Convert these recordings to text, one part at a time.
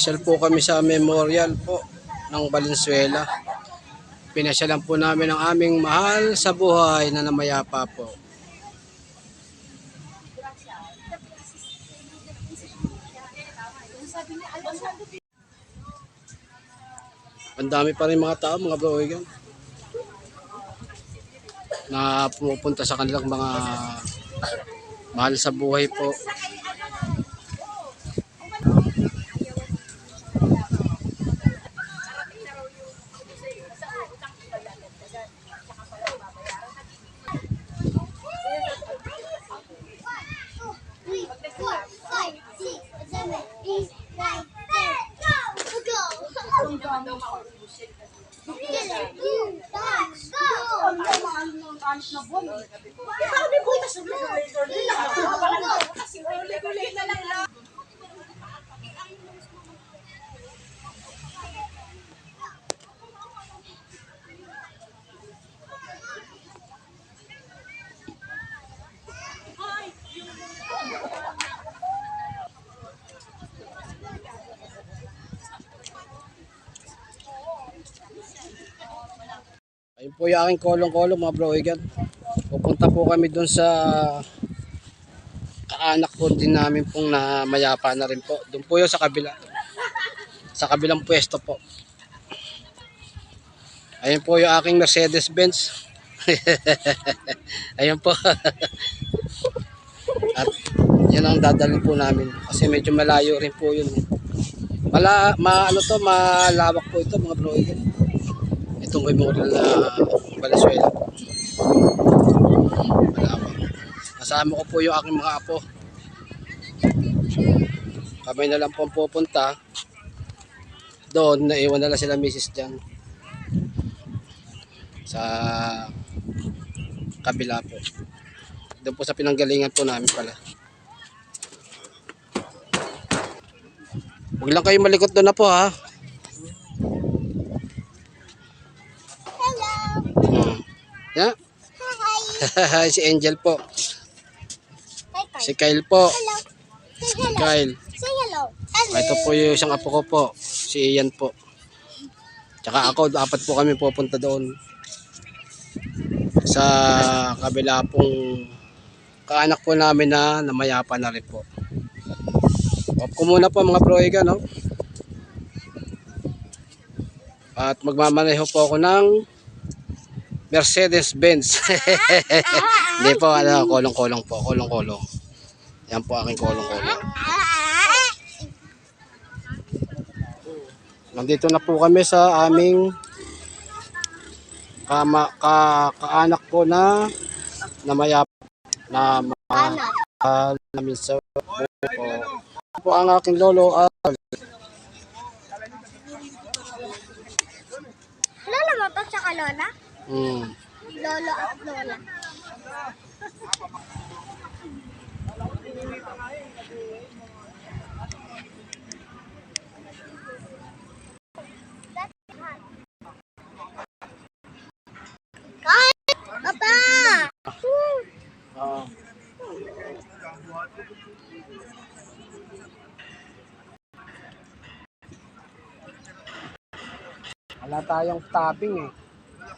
Namasyal po kami sa memorial po ng Valenzuela. Pinasyalan po namin ang aming mahal sa buhay na namayapa po. Ang dami pa rin mga tao, mga broigan na pumupunta sa kanilang mga mahal sa buhay po. Po yung aking kolong-kolong mga broigan. Pupunta po kami doon sa kaanak po din namin pong na mayapa na rin po. Doon po yun sa kabila. Sa kabilang pwesto po. Ayun po yung aking Mercedes-Benz. Ayun po. At yun ang dadalhin po namin. Kasi medyo malayo rin po yun. Mala, ma, ano to, malawak po ito mga broigan itong memorial na Valenzuela. Malawak. Kasama ko po yung aking mga apo. Kami na lang po pupunta. Doon, naiwan na lang sila misis dyan. Sa kabila po. Doon po sa pinanggalingan po namin pala. Huwag lang kayo malikot doon na po ha. si Angel po. Si Kyle po. Hello! Hello! Kyle. Say hello! Hello! Ito po yung isang apo ko po. Si Ian po. Tsaka ako, apat po kami pupunta doon. Sa kabila pong kaanak po namin na namayapa na rin po. Off ko muna po mga proiga, no? At magmamaneho po ako ng Mercedes-Benz. Hindi po, ano, kolong-kolong po. Kolong-kolong. Yan po aking kolong-kolong. Nandito na po kami sa aming kama, ka, kaanak ko na namayap na mahal namin sa. Ito po ang aking lolo at Lola mo to tsaka Lola? Mm, Lolo at Lola. Papa! ah, wala tayong topping eh.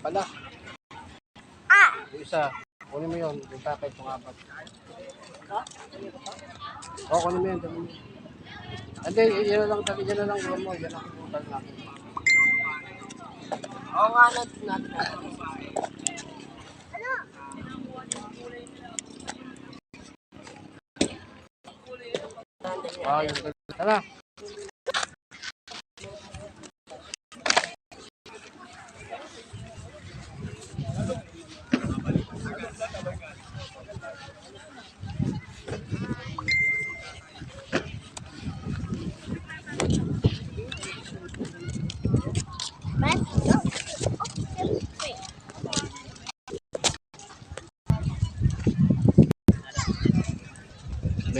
pala. Ah! Yung isa, kunin mo yun. Yung packet yung apat. Oo, kunin mo yun. dali mo. Hindi, yan na lang, dali yan na lang. Yan mo, yan ang total natin. Oo nga, natin natin. Ano? Ah, yung Tara.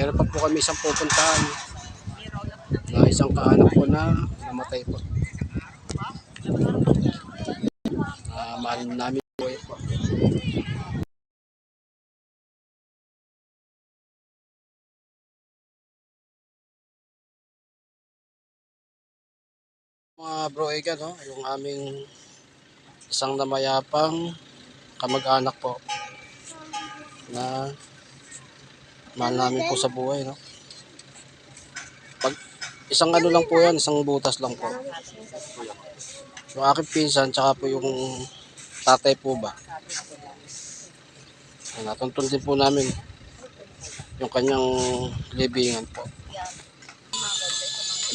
Meron pa po kami isang pupuntahan na isang kaanak po na namatay po. Ah, mahal namin po yun po. Mga bro, Egan, no? yung aming isang namayapang kamag-anak po na mahal namin po sa buhay. No? Pag, isang ano lang po yan, isang butas lang po. Yung aking pinsan, tsaka po yung tatay po ba. Natuntun din po namin yung kanyang libingan po.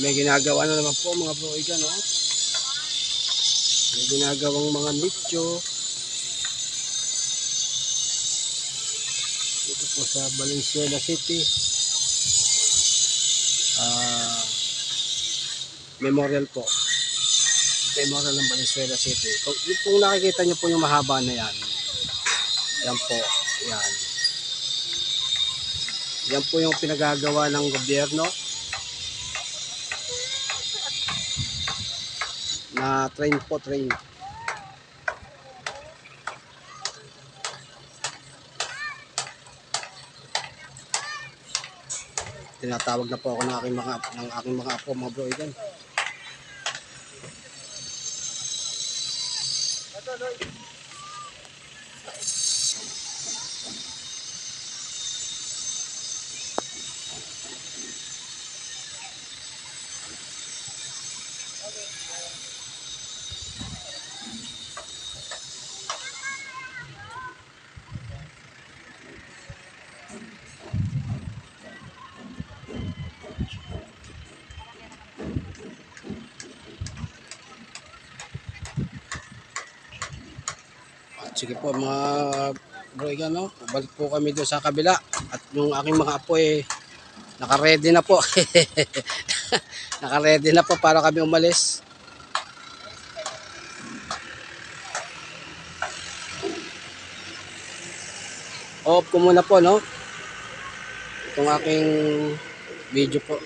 May ginagawa na naman po mga bro Igan, no? May ginagawang mga nicho. Po sa Valenzuela City. Ah, memorial po. Memorial ng Valenzuela City. Kung, kung nakikita niyo po yung mahaba na yan. Yan po. Yan. Yan po yung pinagagawa ng gobyerno na train po train. Tinatawag na po ako ng aking mga ng aking mga apo, mga bro igan. At sige po mga bro no? Balik po kami doon sa kabila at yung aking mga apo eh naka-ready na po. naka-ready na po para kami umalis. Off ko muna po, no? Itong aking video po.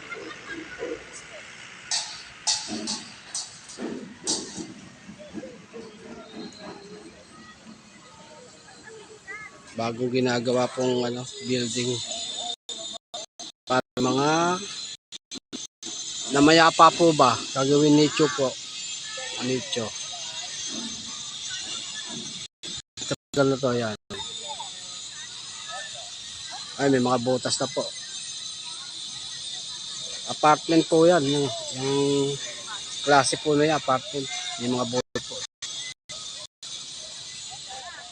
Bago ginagawa pong ano, building para mga namayapa po ba? Gagawin nicho po. Nicho. Ito na to, yan. Ay, may mga butas na po. Apartment po yan. Yung, yung klase po na yan, apartment. Yung mga butas po.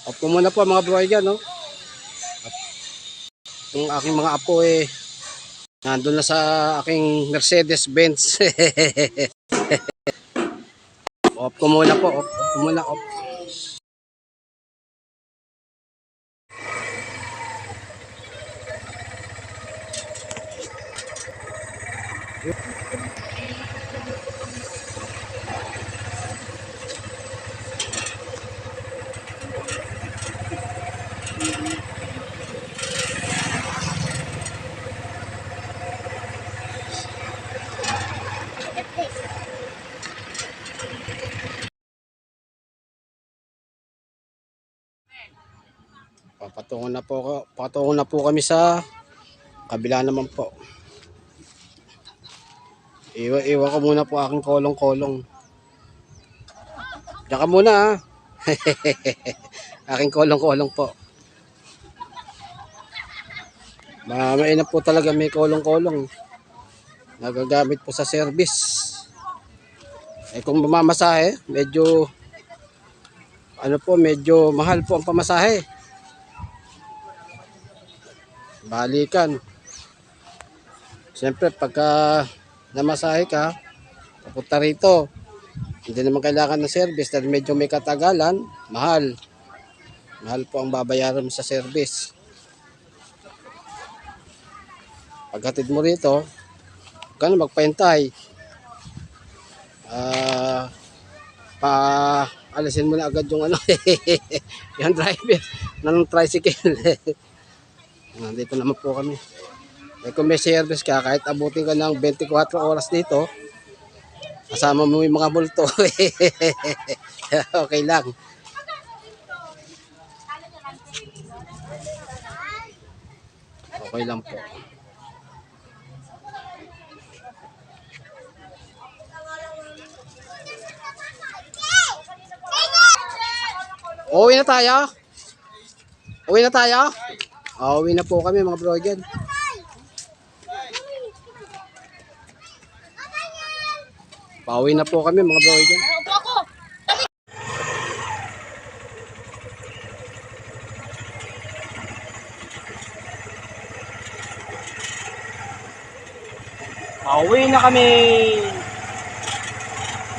Opo muna po mga bro no? Yung aking mga apo eh, nandun na sa aking Mercedes-Benz. off ko muna po, off, off ko muna, off. Papatungo na po, patungo na po kami sa kabila naman po. Iwa, iwan ko muna po aking kolong-kolong. Diyan ka muna ha. aking kolong-kolong po. Mamay na po talaga may kolong-kolong. Nagagamit po sa service. Eh kung mamamasahe, medyo ano po, medyo mahal po ang pamasahe. Balikan. Siyempre, pagka namasahe ka, papunta rito, hindi naman kailangan ng service dahil medyo may katagalan, mahal. Mahal po ang babayaran mo sa service. Paghatid mo rito, huwag ka na magpaintay. Ah, pa alisin mo na agad yung ano, yung driver ng tricycle. Nandito naman po kami. Eh kung may service ka, kahit abutin ka ng 24 oras dito, kasama mo yung mga multo. okay lang. Okay lang po. Uwi na tayo? Uwi na tayo? Ah, uwi na po kami mga broigan. Pauwi na po kami mga broigan. Pauwi na kami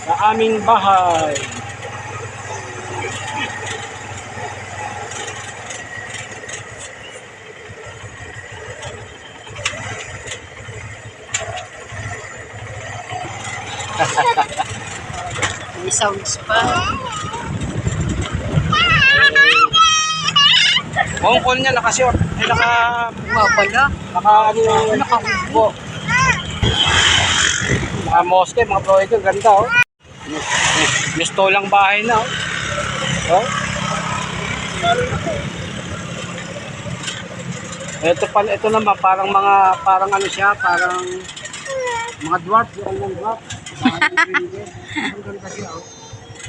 sa aming bahay. May sounds pa. Hong Kong niya nakashort. Ay naka Wow pala. naka ano yung nakahubo. Naka moske mga bro ito ganda oh. Gusto lang bahay na oh. Oh. Ito pala ito naman parang mga parang ano siya, parang mga dwarf, yung mga dwarf.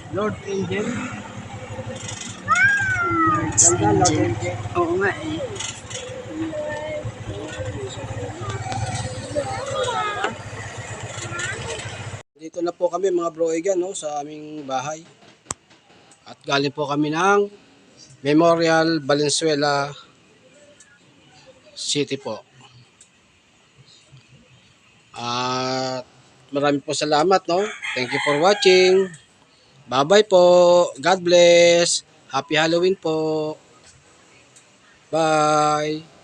Lord Angel. Ganda, Lord Angel. Oo nga eh. Dito na po kami mga broigan no, sa aming bahay. At galing po kami ng Memorial Valenzuela City po. At marami po salamat no. Thank you for watching. Bye-bye po. God bless. Happy Halloween po. Bye.